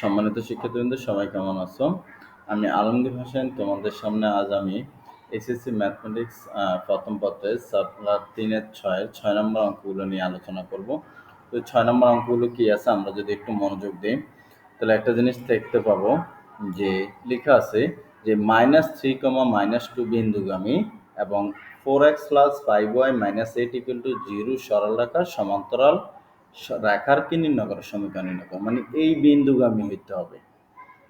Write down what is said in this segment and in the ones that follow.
সম্মানিত শিক্ষার্থীবৃন্দ, সবাই কেমন আছো? আমি আলমগীর হোসেন, তোমাদের সামনে আজ আমি এসএসসি ম্যাথমেটিক্স প্রথম পত্রে সাপ্লার তিনের ছয়ের ছয় নম্বর অঙ্কগুলো নিয়ে আলোচনা করব। তো ছয় নম্বর অঙ্কগুলো কি আছে? আমরা যদি একটু মনোযোগ দিই, তাহলে একটা জিনিস দেখতে পাবো যে লেখা আছে যে minus three comma minus two বিন্দুগামী এবং four x plus five y minus eight equal to zero সরল রেখার সমান্তরাল স- রেখার কি নির্ণয় করো সমীকরণ নির্ণয় করো মানে এই বিন্দুগামী হইতে হবে।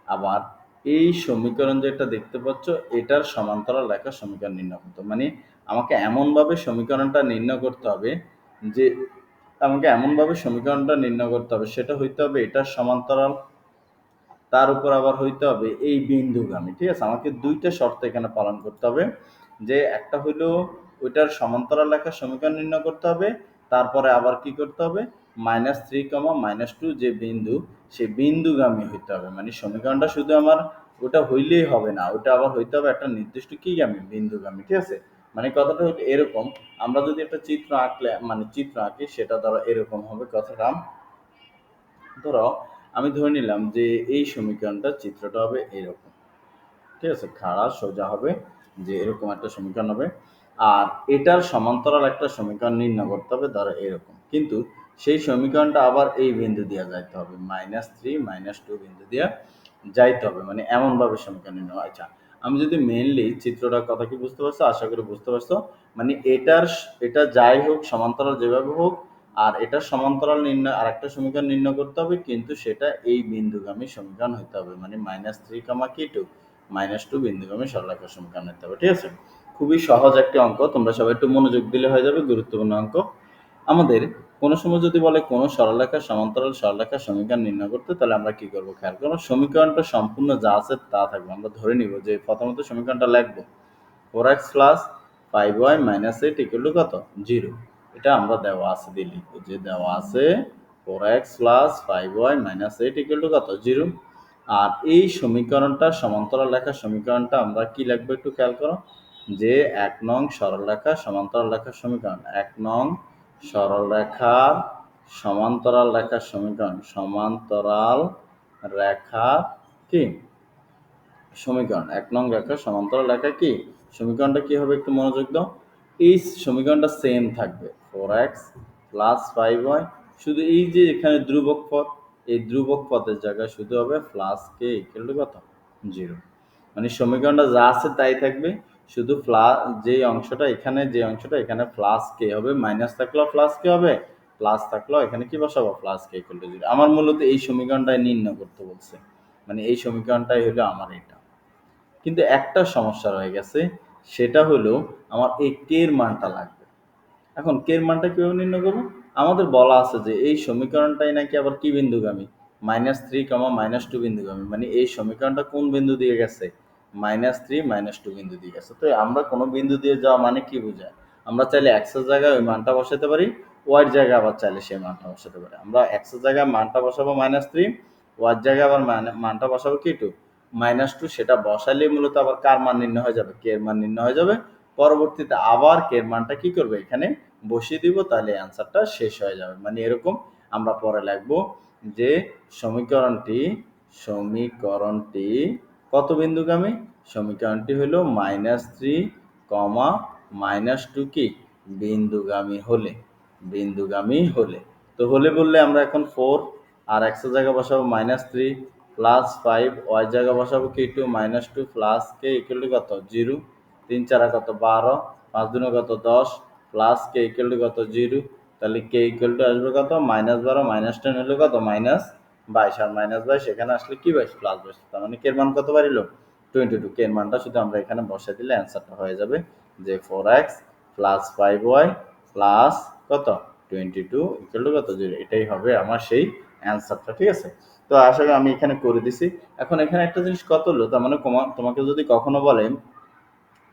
আবার এই সমীকরণ যেটা দেখতে পাচ্ছ, এটার সমান্তরাল রেখার সমীকরণ নির্ণয় করতে মানে আমাকে এমনভাবে সমীকরণটা নির্ণয় করতে হবে যে, আমাকে এমনভাবে সমীকরণটা নির্ণয় করতে হবে, সেটা হইতে হবে এটার সমান্তরাল, তার উপর আবার হইতে হবে এই বিন্দুগামী, ঠিক আছে? আমাকে দুইটা শর্ত এখানে পালন করতে হবে, যে একটা হইল ওইটার সমান্তরাল রেখার সমীকরণ নির্ণয় করতে হবে, তারপরে আবার কি করতে হবে? Minus three comma minus two যে বিন্দু সেই বিন্দুগামী হইতে হবে। মানে সমীকরণটা শুধু আমার ওটা হইলেই হবে না, ওটা আবার হইতে হবে একটা নির্দিষ্ট কি গামী বিন্দুগামী, ঠিক আছে? মানে কথাটা হলো এরকম, আমরা যদি একটা চিত্র আঁকলে মানে চিত্র আঁকি, সেটা ধরো এরকম হবে কথাটা। ধরো, আমি ধরে নিলাম যে এই সমীকরণটা চিত্রটা হবে এরকম। ঠিক আছে? খাড়া, সোজা হবে যে এরকম একটা সমীকরণ হবে। আর এটার সমান্তরাল একটা সমীকরণ নির্ণয় করতে হবে, ধরো এরকম। কিন্তু সেই সমীকরণটা আবার এই বিন্দু দিয়ে যাইতে হবে। মাইনাস থ্রি মাইনাস টু বিন্দু দিয়ে যাইতে হবে। মানে এমনভাবে সমীকরণ নেওয়া। আচ্ছা আমি যদি মেইনলি চিত্রটার কথা কি বুঝতে পারছ? আশা করি বুঝতে পারছ। মানে এটার এটা যাই হোক, সমান্তরাল যেভাবে হোক, আর এটা সমান্তরাল নির্ণয় আর একটা সমীকরণ নির্ণয় করতে হবে, কিন্তু সেটা এই বিন্দুগামী সমীকরণ হতে হবে। মানে মাইনাস থ্রি কামা কি টু মাইনাস টু বিন্দুগামী সরলরেখার সমীকরণ হতে হবে। ঠিক আছে? খুবই সহজ একটি অঙ্ক। তোমরা সবাই একটু মনোযোগ দিলে হয়ে যাবে, গুরুত্বপূর্ণ অঙ্ক। আমাদের কোনো সময় যদি বলে কোনো সরলরেখার সমান্তরাল সরলরেখার সমীকরণ নির্ণয় করতে, তাহলে আমরা কি করব? খেয়াল করব সমীকরণটা সম্পূর্ণ যা আছে তা থাকবে। আমরা ধরে নিব যে প্রথমত সমীকরণটা লিখব। Four x plus five y minus eight equal to কত? জিরো এটা আমরা দেওয়া আছে দিয়ে লিখব যে দেওয়া আছে four x plus five y minus eight equal to কত? জিরো আর এই সমীকরণটা, সমান্তরাল রেখার সমীকরণটা আমরা কি লিখব একটু খেয়াল করো? যে এক নং সরলরেখা সমান্তরাল রেখার সমীকরণ, এক নং সরলরেখার সমান্তরাল রেখার সমীকরণ। সমান্তরাল রেখা কি? সমীকরণ। এক নং রেখা, সমান্তরাল রেখা কি? সমীকরণটা কি হবে একটু মনোযোগ দাও। এই সমীকরণটা সেম থাকবে। Four x plus five y শুধু এই যে এখানে ধ্রুবক পথ, এই ধ্রুবক পথের জায়গায় শুধু হবে প্লাস কে ইকুয়াল টু কত? জিরো মানে সমীকরণটা যা আছে তাই থাকবে। শুধু প্লাস যে অংশটা এখানে, যে অংশটা এখানে প্লাস কে হবে মাইনাস থাকলেও প্লাস কে হবে প্লাস থাকলেও এখানে কি বসাবো? প্লাস কে করলে জিরো আমার মূলত এই সমীকরণটাই নির্ণয় করতে বলছে। মানে এই সমীকরণটাই হলো আমার এটা। কিন্তু একটা সমস্যা রয়ে গেছে, সেটা হলো আমার এই কে এর মানটা লাগবে। এখন কে এর মানটা কীভাবে নির্ণয় করব? আমাদের বলা আছে যে এই সমীকরণটাই নাকি আবার কি বিন্দুগামী? Minus three comma minus two বিন্দুগামী। মানে এই সমীকরণটা কোন বিন্দু দিয়ে গেছে? মাইনাস থ্রি মাইনাস টু বিন্দু দিয়ে গেছে। তো আমরা কোনো বিন্দু দিয়ে যাওয়া মানে কি বোঝায়? আমরা চাইলে এক্সের জায়গায় ওই মানটা বসাতে পারি ওয়াইয়ের জায়গায় আবার চাইলে সেই মানটা বসাতে পারি। আমরা এক্সের জায়গায় মানটা বসাবো মাইনাস থ্রি ওয়ার জায়গায় আবার মানে- মানটা বসাবো কি টু মাইনাস টু সেটা বসালে মূলত আবার কার মান নির্ণয় হয়ে যাবে? কে মান নির্ণয় হয়ে যাবে। পরবর্তীতে আবার কে মানটা কি করবে? এখানে বসিয়ে দিব, তাহলে অ্যান্সারটা শেষ হয়ে যাবে। মানে এরকম আমরা পরে লিখব যে সমীকরণটি সমীকরণটি কত বিন্দুগামী? সমীকরণটি হলো minus three comma minus two কি? বিন্দুগামী হলে বিন্দুগামী হলে। তো হলে বললে আমরা এখন ফোর আর একশো জায়গা বসাবো minus three plus five y জায়গা বসাবো কি two minus two plus k equal to কত? জিরো তিন চারা কত? বারো। পাঁচ দিনে কত? দশ। প্লাস কে ইকুয়াল টু কত? জিরো তাহলে কে ইকুয়াল টু আসবে কত? মাইনাস বারো মাইনাস টেন হলো কত? মাইনাস বাইশ আর মাইনাস বাইশ, এখানে আসলে কি বাইশ? প্লাস বাইশ। তার মানে কের মান কত বাড়িল? টোয়েন্টি টু কের মানটা শুধু আমরা এখানে বসে দিলে অ্যান্সারটা হয়ে যাবে যে four x plus five y plus কত? টোয়েন্টি টু ইকুয়াল টু কত? জিরো এটাই হবে আমার সেই অ্যান্সারটা ঠিক আছে? তো আশা করি আমি এখানে করে দিছি। এখন এখানে একটা জিনিস কত হলো? তার মানে তোমাকে যদি কখনো বলে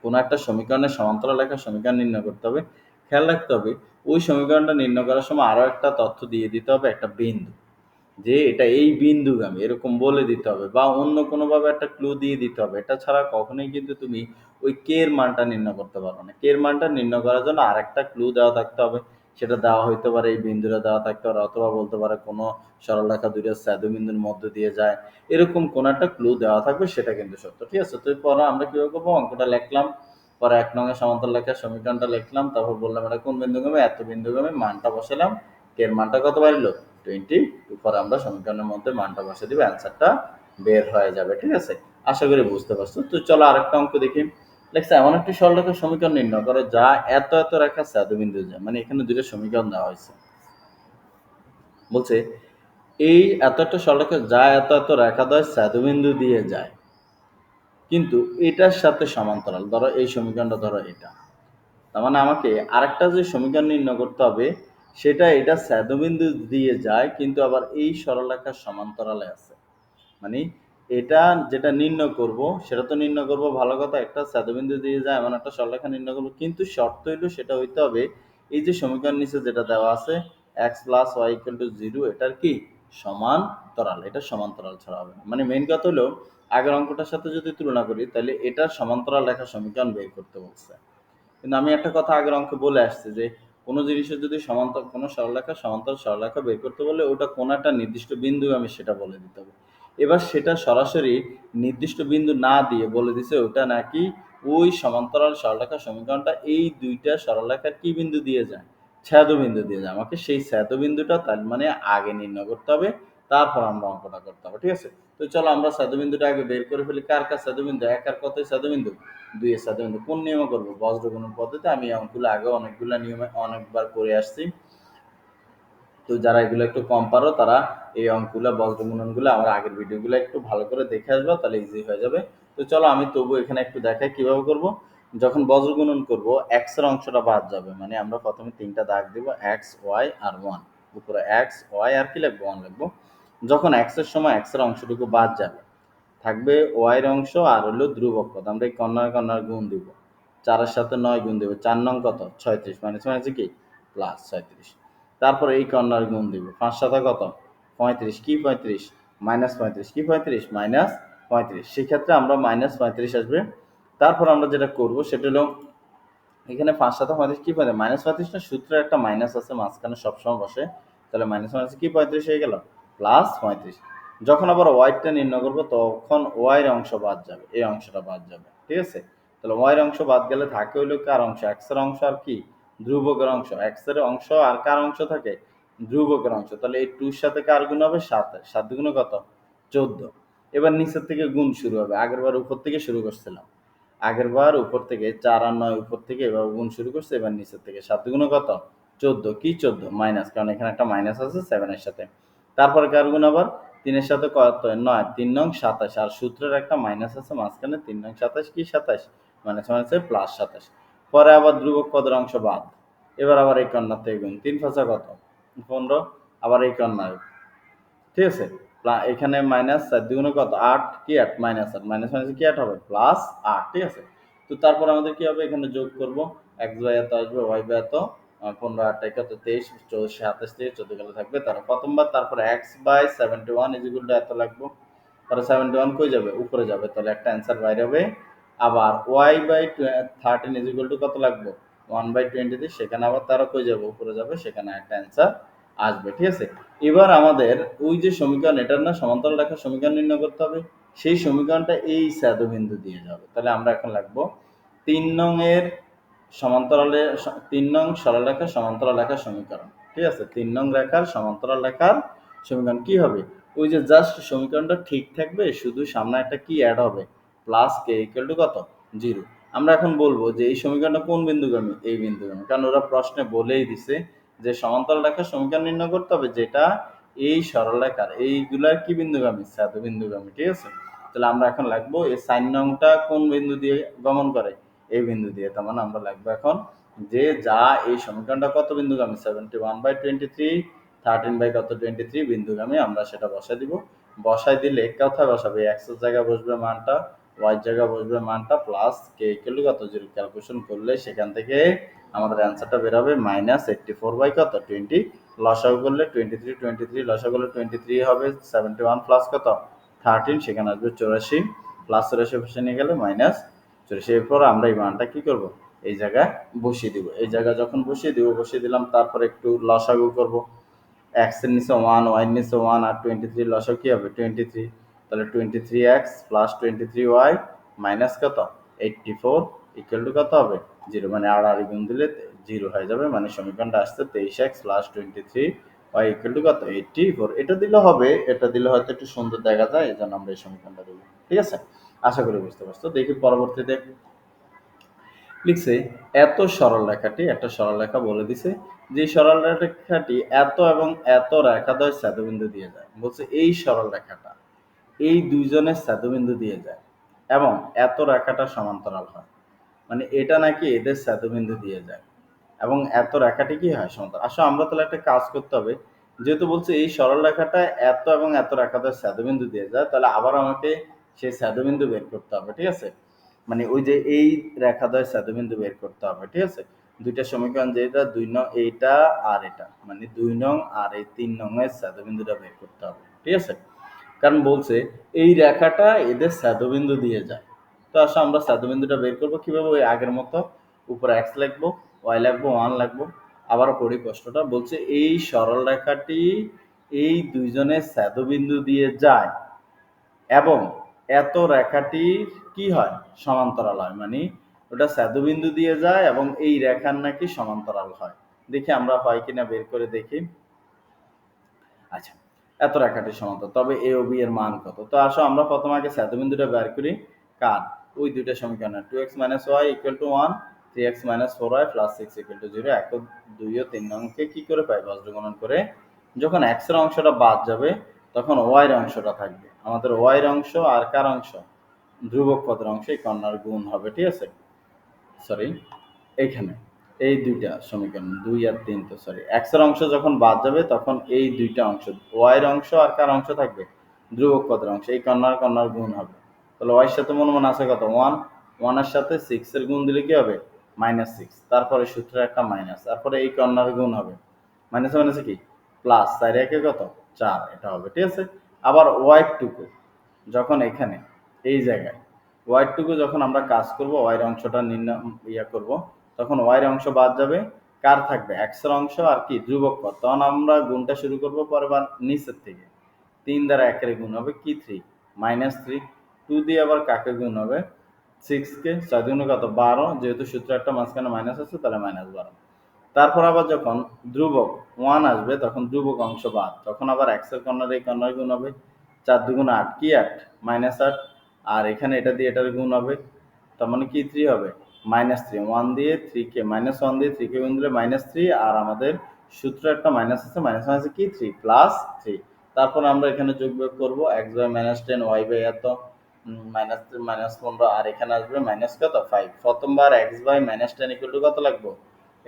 কোনো একটা সমীকরণের সমান্তরাল রেখার সমীকরণ নির্ণয় করতে হবে, খেয়াল রাখতে হবে, ওই সমীকরণটা নির্ণয় করার সময় আরও একটা তথ্য দিয়ে দিতে হবে একটা বিন্দু। যে এটা এই বিন্দুগামী এরকম বলে দিতে হবে বা অন্য কোনোভাবে একটা ক্লু দিয়ে দিতে হবে। এটা ছাড়া কখনোই কিন্তু তুমি ওই কে এর মানটা নির্ণয় করতে পারবে না। কে মানটা নির্ণয় করার জন্য আরেকটা ক্লু দেওয়া থাকতে হবে। সেটা দেওয়া হইতে পারে, এই বিন্দুটা দেওয়া থাকতে পারে, অথবা বলতে পারে কোনো সরলরেখা দুইটা স্যাদু বিন্দুর মধ্য দিয়ে যায়। এরকম কোন একটা ক্লু দেওয়া থাকবে, সেটা কিন্তু সত্য। ঠিক আছে? তো পরে আমরা কীভাবে করব? অঙ্কটা লিখলাম। পরে এক নঙের সমান্তর লেখা সমীকরণটা লিখলাম। তারপর বললাম এটা কোন বিন্দুগামী? এত বিন্দুগামী মানটা বসালাম। এর মানটা কত বাড়িল? টোয়েন্টি পরে আমরা সমীকরণের মধ্যে মানটা বসে দিব অ্যান্সারটা বের হয়ে যাবে, ঠিক আছে? আশা করি বুঝতে পারছ। তো চলো আরেকটা অঙ্ক দেখি। লেখছে এমন একটি সরলরেখার সমীকরণ নির্ণয় করে যা এত এত রেখা স্যাদু বিন্দু যায় মানে এখানে দুটো সমীকরণ দেওয়া হয়েছে। বলছে, এই এত একটা সরলরেখা যা এত এত রেখা দ্বয় স্যাদু বিন্দু দিয়ে যায়। কিন্তু এটার সাথে সমান্তরাল, ধরো এই সমীকরণটা ধরো এটা। তার মানে আমাকে আরেকটা যে সমীকরণ নির্ণয় করতে হবে সেটা এটা স্যাদবিন্দু দিয়ে যায়, কিন্তু আবার এই সরলরেখার সমান্তরালে আছে। মানে এটা যেটা নির্ণয় করব, সেটা তো নির্ণয় করব, ভালো কথা, একটা স্যাদবিন্দু দিয়ে যায়, এমন একটা সরলরেখা নির্ণয় করব, কিন্তু শর্ত হইল সেটা হইতে হবে, এই যে সমীকরণ নিচে যেটা দেওয়া আছে x plus y equal to zero এটার কি? সমান্তরাল, এটা সমান্তরাল ছাড়া হবে না। মানে মেইন কথা হলো, আগের অঙ্কটার সাথে যদি তুলনা করি, তাহলে এটার সমান্তরাল লেখা সমীকরণ বের করতে বলছে। কিন্তু আমি একটা কথা আগের অঙ্কে বলে আসছি যে কোনো জিনিসের যদি সমান্তর, কোনো সরলরেখা সমান্তর সরলরেখা বের করতে বলে, ওটা কোন একটা নির্দিষ্ট বিন্দু আমি সেটা বলে দিতে হবে। এবার সেটা সরাসরি নির্দিষ্ট বিন্দু না দিয়ে বলে দিছে, ওটা নাকি ওই সমান্তরাল সরলরেখা সমীকরণটা এই দুইটা সরলরেখার কি বিন্দু দিয়ে যায়? ছ্যাদ বিন্দু দিয়ে যায়। আমাকে সেই ছ্যাদ বিন্দুটা তার মানে আগে নির্ণয় করতে হবে। তারপর আমরা অঙ্কটা করতে হবে, ঠিক আছে? তো চলো আমরা সাধুবিন্দুটা আগে বের করে ফেলি, কার কার সাধুবিন্দু এক আর কতই সাধুবিন্দু দুই এর সাধুবিন্দু কোন নিয়মে করব? বজ্রগুণন পদ্ধতি। আমি অঙ্কগুলো আগে অনেকগুলো নিয়মে অনেকবার করে আসছি। তো যারা এগুলো একটু কম পারো, তারা এই অঙ্কগুলো, বজ্রগুণনগুলো আমার আগের ভিডিওগুলো একটু ভালো করে দেখে আসব, তাহলে ইজি হয়ে যাবে। তো চলো আমি তবু এখানে একটু দেখাই কীভাবে করব। যখন বজ্রগুণন করব এক্সের অংশটা বাদ যাবে মানে আমরা প্রথমে তিনটা দাগ দিব এক্স ওয়াই আর ওয়ান উপরে এক্স ওয়াই আর কি লিখব ওয়ান লিখব যখন এক্সের সময় এক্সের অংশটুকু বাদ যাবে, থাকবে ওয়াই এর অংশ আর হলো ধ্রুবক পদ। আমরা এই কর্নার কর্নার গুণ দিব। চারের সাথে নয় গুণ দেবো। চার নং কত? ছয়ত্রিশ। মানে মানে কি? প্লাস ছয়ত্রিশ। তারপর এই কর্নার গুণ দিব। পাঁচ সাথে কত? পঁয়ত্রিশ। কি পঁয়ত্রিশ? মাইনাস পঁয়ত্রিশ। কি পঁয়ত্রিশ? মাইনাস পঁয়ত্রিশ। সেক্ষেত্রে আমরা মাইনাস পঁয়ত্রিশ আসবে। তারপর আমরা যেটা করব সেটা হলো, এখানে পাঁচ সাথে পঁয়ত্রিশ কি পঁয়ত্রিশ? মাইনাস পঁয়ত্রিশ না? সূত্রে একটা মাইনাস আছে, মাঝখানে সবসময় বসে। তাহলে মাইনাস মাইনাস কি পঁয়ত্রিশ হয়ে গেল? প্লাস পঁয়ত্রিশ। যখন আবার ওয়াইটা নির্ণয় করব, তখন ওয়াইয়ের অংশ বাদ যাবে, এই অংশটা বাদ যাবে, ঠিক আছে? তাহলে ওয়াইয়ের অংশ বাদ গেলে থাকে হইল কার অংশ? এক্সের অংশ আর কি? ধ্রুবকের অংশ। এক্সের অংশ আর কার অংশ থাকে? ধ্রুবকের অংশ। তাহলে এই টুর সাথে কার গুণ হবে? সাত। সাত গুণ কত? চোদ্দ। এবার নিচের থেকে গুণ শুরু হবে। আগের বার উপর থেকে শুরু করছিলাম। আগের বার উপর থেকে চার আর নয় উপর থেকে এবার গুণ শুরু করছে, এবার নিচের থেকে সাত গুণ কত? চোদ্দ। কি চোদ্দ? মাইনাস। কারণ এখানে একটা মাইনাস আছে সেভেনের সাথে। তারপরে কার গুণ আবার? তিনের সাথে কত নয়। তিন নং সাতাশ। আর সূত্রের একটা মাইনাস আছে মাঝখানে। তিন নং সাতাশ কি সাতাশ? মাইনাস মাইনাস প্লাস সাতাশ। পরে আবার ধ্রুবক পদের অংশ বাদ। এবার আবার এই কন্যার থেকে গুণ। তিন ফাঁসা কত? পনেরো। আবার এই কন্যার ঠিক আছে? এখানে মাইনাস চার দ্বিগুণে কত? আট কি আট? মাইনাস আট। মাইনাস মাইনাস কি আট হবে? প্লাস আট। ঠিক আছে? তো তারপর আমাদের কি হবে? এখানে যোগ করব। এক্স বাই এত আসবে ওয়াই বাই এত পনেরো আট কত তেইশ চৌদ্দ সাতাশ থেকে চোদ্দ গেলে থাকবে। তার প্রথমবার, তারপরে এক্স বাই সেভেন্টি ওয়ান ইজিগুলটা এত লাগবো। তাহলে সেভেন্টি ওয়ান কই যাবে? উপরে যাবে। তাহলে একটা অ্যান্সার বাইরে হবে। আবার y by thirteen is equal to কত লাগবে? ওয়ান বাই টোয়েন্টি সেখানে আবার তারা কই যাবে? উপরে যাবে, সেখানে একটা অ্যান্সার আসবে, ঠিক আছে? এবার আমাদের ওই যে সমীকরণ, এটার না সমান্তরাল রেখার সমীকরণ নির্ণয় করতে হবে। সেই সমীকরণটা এই বিন্দু দিয়ে যাবে। তাহলে আমরা এখন লাগবো তিন নং এর সমান্তরালে তিন নং সরলরেখা সমান্তরাল রেখার সমীকরণ। ঠিক আছে? তিন নং রেখার সমান্তরাল রেখার সমীকরণ কি হবে? ওই যে জাস্ট সমীকরণটা ঠিক থাকবে, শুধু সামনে একটা কি অ্যাড হবে? প্লাস কে ইকুয়াল টু কত? জিরো আমরা এখন বলব যে এই সমীকরণটা কোন বিন্দুগামী? এই বিন্দুগামী। কারণ ওরা প্রশ্নে বলেই দিছে যে সমান্তরাল রেখার সমীকরণ নির্ণয় করতে হবে যেটা এই সরল সরলরেখার এইগুলার কি বিন্দুগামী? স্যাত বিন্দুগামী ঠিক আছে? তাহলে আমরা এখন লাগবো এই সাইন নংটা কোন বিন্দু দিয়ে গমন করে? এই বিন্দু দিয়ে, তার মানে আমরা লাগবো এখন যে যা এই সমীকরণটা কত বিন্দুগামী? Seventy one by twenty three thirteen by কত? টোয়েন্টি থ্রি বিন্দুগামী, আমরা সেটা বসাই দিব। বসাই দিলে কোথায় বসাবে এক্সের জায়গায় বসবে মানটা ওয়াই জায়গায় বসবে মানটা প্লাস কে ইকুয়াল কত? জিরো ক্যালকুলেশন করলে সেখান থেকে আমাদের অ্যান্সারটা বেরোবে মাইনাস এইটটি ফোর বাই কত? টোয়েন্টি লসাগু করলে টোয়েন্টি থ্রি টোয়েন্টি থ্রি লসাগু করলে টোয়েন্টি থ্রি হবে সেভেন্টি ওয়ান প্লাস কত? থার্টিন সেখানে আসবে চৌরাশি প্লাস চৌরাশি পাশে নিয়ে গেলে মাইনাস চৌরাশি এরপর আমরা মানটা কী করব? এই জায়গায় বসিয়ে দিব। এই জায়গা যখন বসিয়ে দিব, বসিয়ে দিলাম, তারপর একটু লসাগু করব। এক্সের নিচে ওয়ান ওয়াই এর নিচে ওয়ান আর টোয়েন্টি থ্রি লসাগু কি হবে? টোয়েন্টি থ্রি তাহলে twenty three x plus twenty three y minus কত? এইটটি ফোর ইকুয়াল টু কত হবে? জিরো মানে আড়াআড়ি গুণ দিলে জিরো হয়ে যাবে মানে সমীকরণটা আসছে তেইশ x plus twenty three y equal to কত? এইটটি ফোর এটা দিলে হবে, এটা দিলে হয়তো একটু সুন্দর দেখা যায়, এই জন্য আমরা এই সমীকরণটা দেবো ঠিক আছে? আশা করি বুঝতে পারছ। দেখি পরবর্তীতে লিখছে, এত সরল রেখাটি একটা সরল রেখা বলে দিছে, যে সরল রেখাটি এত এবং এত রেখাদ্বয় স্যাদবিন্দু দিয়ে যায়। বলছে, এই সরল রেখাটা এই দুইজনের স্যাদবিন্দু দিয়ে যায় এবং এত রেখাটা সমান্তরাল হয়। মানে এটা নাকি এদের স্যাদবিন্দু দিয়ে যায় এবং এত রেখাটি কি হয় সমান্তরাল? আসলে আমরা তাহলে একটা কাজ করতে হবে। যেহেতু বলছে এই সরল রেখাটা এত এবং এত রেখাদ্বয় স্যাদবিন্দু দিয়ে যায়, তাহলে আবার আমাকে সেই স্যাদবিন্দু বের করতে হবে, ঠিক আছে? মানে ওই যে এই রেখাদ্বয় স্যাদবিন্দু বের করতে হবে, ঠিক আছে? দুইটা সমীকরণ যেটা, দুই নং এইটা আর এটা মানে দুই নং আর এই তিন নং এর স্যাদবিন্দুটা বের করতে হবে, ঠিক আছে? কারণ বলছে এই রেখাটা এদের স্যাদবিন্দু দিয়ে যায়। তো আসলে আমরা স্যাদবিন্দুটা বের করব কীভাবে? ওই আগের মতো উপরে এক্স লিখব ওয়াই লিখব, ওয়ান লিখব আবার পড়ি কষ্টটা বলছে এই সরল রেখাটি এই দুইজনের স্যাদবিন্দু দিয়ে যায় এবং এত রেখাটির কি হয়? সমান্তরাল হয়। মানে ওটা স্যাদবিন্দু দিয়ে যায় এবং এই রেখার নাকি সমান্তরাল হয়। দেখি আমরা হয় কিনা বের করে দেখি। আচ্ছা এত রেখাটি সমান্তরাল। তবে এ ও বি এর মান কত? তো আসো আমরা প্রথমে আগে স্যাদবিন্দুটা বের করি। কার? ওই দুইটা সমীকরণ two x minus y equal to one three x minus four y plus six equal to zero এক দুই ও তিন অঙ্কে কি করে পাই বজ্রগণন করে। যখন এক্সের অংশটা বাদ যাবে তখন ওয়াইয়ের অংশটা থাকবে। আমাদের ওয়াই এর অংশ আর কার অংশ? ধ্রুবক পদের অংশ এই কর্নার গুণ হবে, ঠিক আছে? সরি এইখানে। এই দুইটা সমীকরণ, দুই আর তিন তো সরি এক্সের অংশ যখন বাদ যাবে, তখন এই দুইটা অংশ ওয়াই এর অংশ আর কার অংশ থাকবে? ধ্রুবক পদের অংশ, এই কর্নার কর্নার গুণ হবে। তাহলে ওয়াইয়ের সাথে মনে মনে আছে কত? ওয়ান ওয়ানের সাথে সিক্স এর গুণ দিলে কি হবে? মাইনাস সিক্স তারপরে সূত্রে একটা মাইনাস তারপরে এই কর্নার গুণ হবে। মাইনাস মাইনাসে কি? প্লাস চার একে কত? চার, এটা হবে, ঠিক আছে? আবার ওয়াইট টুকু, যখন এখানে, এই জায়গায় ওয়াইট টুকু যখন আমরা কাজ করব ওয়াইয়ের অংশটা নির্ণয়, ইয়া করব, তখন ওয়াইয়ের অংশ বাদ যাবে, কার থাকবে? এক্সের অংশ আর কি? ধ্রুবক পদ। তখন আমরা গুণটা শুরু করব পরে বার নিচের থেকে। তিন দ্বারা একের গুণ হবে কি? থ্রি মাইনাস থ্রি টু দিয়ে আবার কাকে গুণ হবে? সিক্সকে ছয় দুগুণে কত? বারো, যেহেতু সূত্র একটা মাঝখানে মাইনাস আছে, তাহলে মাইনাস বারো। তারপর আবার যখন ধ্রুবক ওয়ান আসবে, তখন ধ্রুবক অংশ বাদ। তখন আবার এক্সের কর্নার এই কর্নার গুণ হবে। চার দুগুণ আট, কি আট? মাইনাস আট। আর এখানে এটা দিয়ে এটার গুণ হবে। তার মানে কি থ্রি হবে? মাইনাস থ্রি ওয়ান দিয়ে থ্রিকে মাইনাস ওয়ান দিয়ে থ্রিকে গুণ দিলে মাইনাস থ্রি আর আমাদের সূত্র একটা মাইনাস আছে। মাইনাস আছে কি? থ্রি প্লাস থ্রি তারপর আমরা এখানে যোগ বিয়োগ করব। X by minus ten y by এত মাইনাস মাইনাস পনেরো, আর এখানে আসবে মাইনাস কত? ফাইভ প্রথমবার x by minus ten equal to কত লাগবো?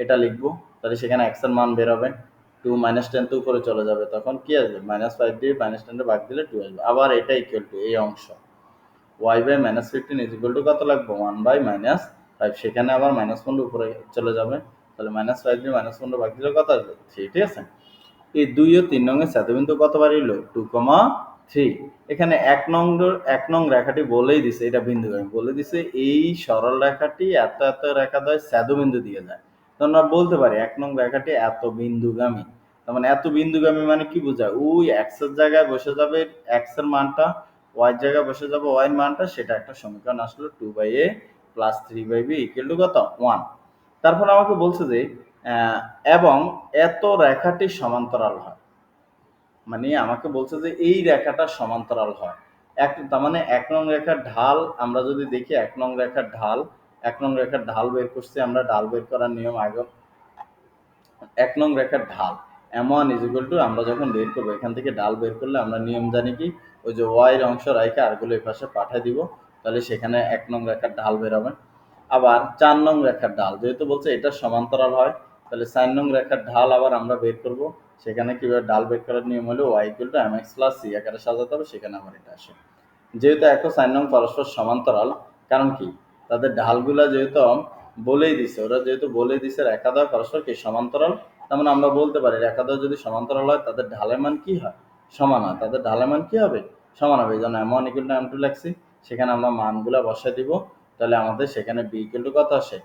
এটা লিখব, তাহলে সেখানে এক্সের মান বের হবে টু মাইনাস টেন তো উপরে চলে যাবে, তখন কি আসবে? মাইনাস ফাইভ দিয়ে মাইনাস টেনটা ভাগ দিলে টু আসবে। আবার এটা ইকুয়াল টু এই অংশ। Y by minus fifteen is equal to কত লাগবে? ওয়ান বাই মাইনাস ফাইভ সেখানে আবার মাইনাস পনেরো উপরে চলে যাবে। তাহলে মাইনাস ফাইভ দিয়ে মাইনাস পনেরো ভাগ দিলে কত আসবে? থ্রি ঠিক আছে? এই দুই ও তিন নংয়ের সাথে কিন্তু কতবার এলো? টু কমা থ্রি এখানে এক নং এক নং রেখাটি বলেই দিছে, এটা বিন্দুগামী বলে দিছে এই সরল রেখাটি এত এত রেখা দেয় স্যাদো বিন্দু দিয়ে যায়। আমরা বলতে পারি, এক নং রেখাটি এত বিন্দুগামী। তার মানে এত বিন্দুগামী মানে কি বোঝায়? ওই এক্সের জায়গায় বসে যাবে এক্সের মানটা ওয়াই জায়গায় বসে যাবে ওয়াই মানটা, সেটা একটা সমীকরণ আসলো two by a plus three by b equal to কত? ওয়ান তারপর আমাকে বলছে যে এবং এত রেখাটি সমান্তরাল হয়। মানে আমাকে বলছে যে এই রেখাটা সমান্তরাল হয়। এক, তার মানে এক নং রেখার ঢাল, আমরা যদি দেখি এক নং রেখার ঢাল এক নং রেখার ঢাল বের করছি আমরা, ঢাল বের করার নিয়ম আগে এক নং রেখার ঢাল এমন ইজ ইকুয়াল টু আমরা যখন বের করব, এখান থেকে ঢাল বের করলে আমরা নিয়ম জানি কি? ওই যে ওয়াইয়ের অংশ রেখে আরগুলো এই পাশে পাঠিয়ে দিব, তাহলে সেখানে এক নং রেখার ঢাল বের হবে। আবার চার নং রেখার ঢাল, যেহেতু বলছে এটা সমান্তরাল হয়, তাহলে চার নং রেখার ঢাল আবার আমরা বের করব। সেখানে কীভাবে ডাল বের করার নিয়ম হলো y equal to m x plus c আকারে সাজাতে হবে, সেখানে আমার এটা আসে। যেহেতু এক চার নং পরস্পর সমান্তরাল, কারণ কি? তাদের ঢালগুলা যেহেতু বলেই দিছে, ওরা যেহেতু বলে দিছে রেখাদ্বয় পরস্পর কি সমান্তরাল? তার মানে আমরা বলতে পারি রেখাদ্বয় যদি সমান্তরাল হয়, তাদের ঢালের মান কি হয়? সমান হয়। তাদের ঢালের মান কি হবে? সমান হবে। এই জন্য m one equal to m two লাগছি সেখানে আমরা মানগুলা বসাই দিব। তাহলে আমাদের সেখানে বি ইকুয়াল টু কত আসে?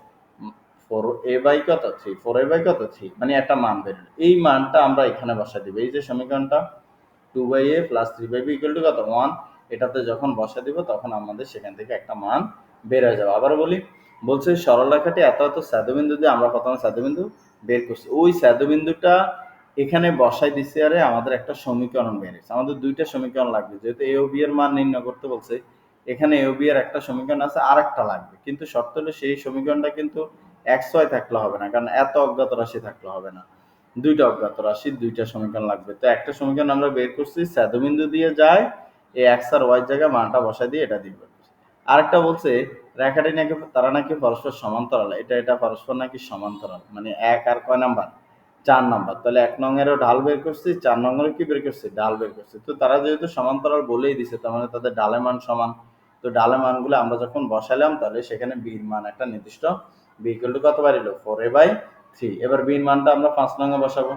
ফোর এ বাই কত? থ্রি ফোর এ বাই কত? থ্রি মানে একটা মান বেরোলো এই মানটা আমরা এখানে বসা দিব। এই যে সমীকরণটা two by a plus three by b equal to কত? ওয়ান এটাতে যখন বসা দিব, তখন আমাদের সেখান থেকে একটা মান বের হয়ে যাবে। আবার বলি, বলছে সরলরেখাটি এত এত স্যাদবিন্দু দিয়ে আমরা প্রথমে স্যাদবিন্দু বের করছি। ওই স্যাদবিন্দুটা এখানে বসাই দিছি আরে আমাদের একটা সমীকরণ বের হয়েছে। আমাদের দুইটা সমীকরণ লাগবে। যেহেতু এ বি এর মান নির্ণয় করতে বলছে, এখানে এ বি এর একটা সমীকরণ আছে আর একটা লাগবে। কিন্তু শর্ত হলো সেই সমীকরণটা কিন্তু এক্স ওয়াই থাকলে হবে না, কারণ এত অজ্ঞাত রাশি থাকলে হবে না। দুইটা অজ্ঞাত রাশি দুইটা সমীকরণ লাগবে। তো একটা সমীকরণ আমরা বের করছি স্যাদবিন্দু দিয়ে যায়, এই এক্স আর ওয়াই জায়গায় মানটা বসাই দিয়ে এটা করছি আরেকটা বলছে, রেখাটি নাকি, তারা নাকি পরস্পর সমান্তরাল। এটা এটা পরস্পর নাকি সমান্তরাল? মানে এক আর কয় নাম্বার? চার নাম্বার। তাহলে এক নঙেরও ঢাল বের করছি, চার নঙেরও কি বের করছি? ডাল বের করছি। তো তারা যেহেতু সমান্তরাল বলেই দিছে, তার মানে তাদের ডালের মান সমান। তো ডালের মানগুলো আমরা যখন বসালাম তাহলে সেখানে বির মান একটা নির্দিষ্ট বি ইকুয়াল টু কত বাড়িল ফোর এ বাই থ্রি এবার বির মানটা আমরা পাঁচ নঙে বসাবো।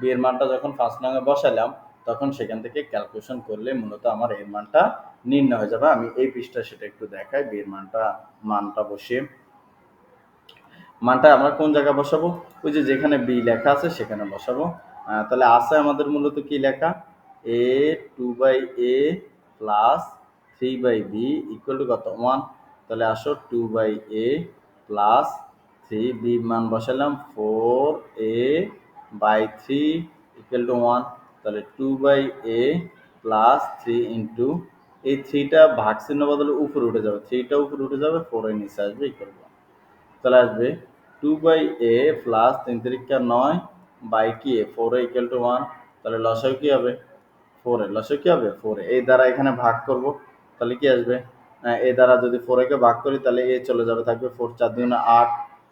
বিয়ের মানটা যখন পাঁচ নঙে বসালাম তখন সেখান থেকে ক্যালকুলেশন করলে মূলত আমার এর মানটা নির্ণয় হয়ে যাবে। আমি এই পৃষ্ঠা সেটা একটু দেখাই বিয়ের মানটা মানটা বসিয়ে। মানটা আমরা কোন জায়গায় বসাবো? ওই যে যেখানে বি লেখা আছে সেখানে বসাবো। তাহলে আছে আমাদের মূলত কি লেখা? A two by a plus three by b equal to কত? ওয়ান তাহলে আসো two by a plus three b মান বসালাম। Four a by three equal to one তাহলে two by a plus three into এই থ্রিটা ভাগ বদলে উপরে উঠে যাবে। থ্রিটা উপরে উঠে যাবে ফোর এর নিচে আসবে ইকুয়াল টু তাহলে আসবে টু বাই এ প্লাস তিন তিরিকা নয় বাই কি a four a equal to one তাহলে লসাই কি হবে? ফোর এ। লসাই কি হবে? ফোর এই দ্বারা এখানে ভাগ করব। তাহলে কি আসবে? আহ, এ দ্বারা যদি ফোর একে ভাগ করি তাহলে এ চলে যাবে থাকবে ফোর চার দুগুণে আট।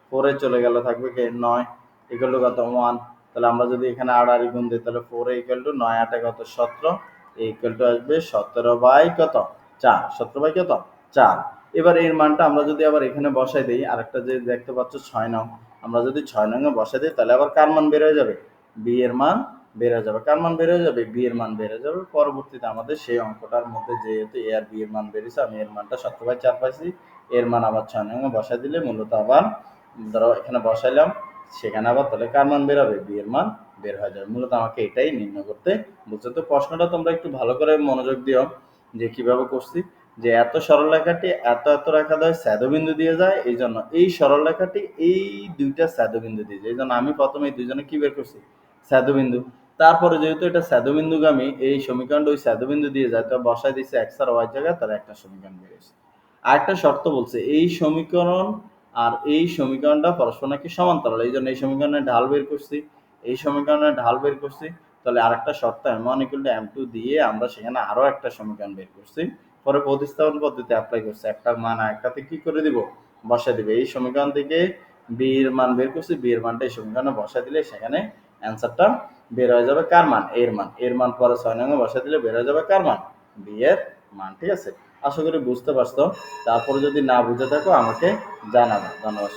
ফোর চলে গেলে থাকবে কে? নয়। ইকুয়াল টু কত? ওয়ান তাহলে আমরা যদি এখানে আট আর গুণ দিই, তাহলে ফোর ইকুয়াল টু নয় আটে কত? সতেরো। ইকুয়াল টু আসবে সতেরো বাই কত? চার। সতেরো বাই কত? চার। এবার এর মানটা আমরা যদি আবার এখানে বসাই দিই, আরেকটা যে দেখতে পাচ্ছ ছয় নং। আমরা যদি ছয় নঙে বসাই দিই, তাহলে আবার কার মান বের হয়ে যাবে? বি এর মান বের হয়ে যাবে। কার মান বের হয়ে যাবে? বি এর মান বের হয়ে যাবে। পরবর্তীতে আমাদের সেই অঙ্কটার মধ্যে যেহেতু এ আর বি এর মান বেরিয়েছে, আমি এর মানটা সত্তর বাই চার পাইছি। এর মান আবার ছয় নঙে বসাই দিলে মূলত আবার, ধরো এখানে বসাইলাম। সেখানে আবার তাহলে কার মান বের হবে বি এর মান বের হয়ে যাবে। মূলত আমাকে এটাই নির্ণয় করতে বলছে। তো প্রশ্নটা তোমরা একটু ভালো করে মনোযোগ দিও যে কীভাবে করছি। যে এত সরল রেখাটি এত এত রেখা দেয় স্যাদবিন্দু দিয়ে যায় এই জন্য এই সরল রেখাটি এই দুইটা স্যাদবিন্দু দিয়ে যায়। এই জন্য আমি প্রথমে এই দুইজনে কি বের করছি? স্যাদবিন্দু তারপরে যেহেতু এটা স্যাদবিন্দুগামী এই সমীকরণটা ওই স্যাদবিন্দু দিয়ে যায়। তো বসায় দিচ্ছে এক্স আর ওয়াই জায়গায় তার একটা সমীকরণ বেরিয়েছে আরেকটা শর্ত বলছে, এই সমীকরণ আর এই সমীকরণটা পরস্পর নাকি সমান্তরাল, এই জন্য এই সমীকরণে ঢাল বের করছি, এই সমীকরণে ঢাল বের করছি, তাহলে আরেকটা শর্ত m one equal to m two দিয়ে আমরা সেখানে আরও একটা সমীকরণ বের করছি, পরে প্রতিস্থাপন পদ্ধতি অ্যাপ্লাই করছি, একটার মান আরেকটাতে কি করে দিব? বসা দিবে, এই সমীকরণ থেকে বি এর মান বের করছি বি এর মানটা এই সমীকরণে বসা দিলে সেখানে অ্যান্সারটা বের হয়ে যাবে কার মান? এর মান এর মান পরে ছয় নঙ্গে বসা দিলে বের হয়ে যাবে কার মান? বি এর মান, ঠিক আছে? আশা করি বুঝতে পারছ তারপরে যদি না বুঝে থাকো আমাকে জানাবে ধন্যবাদ।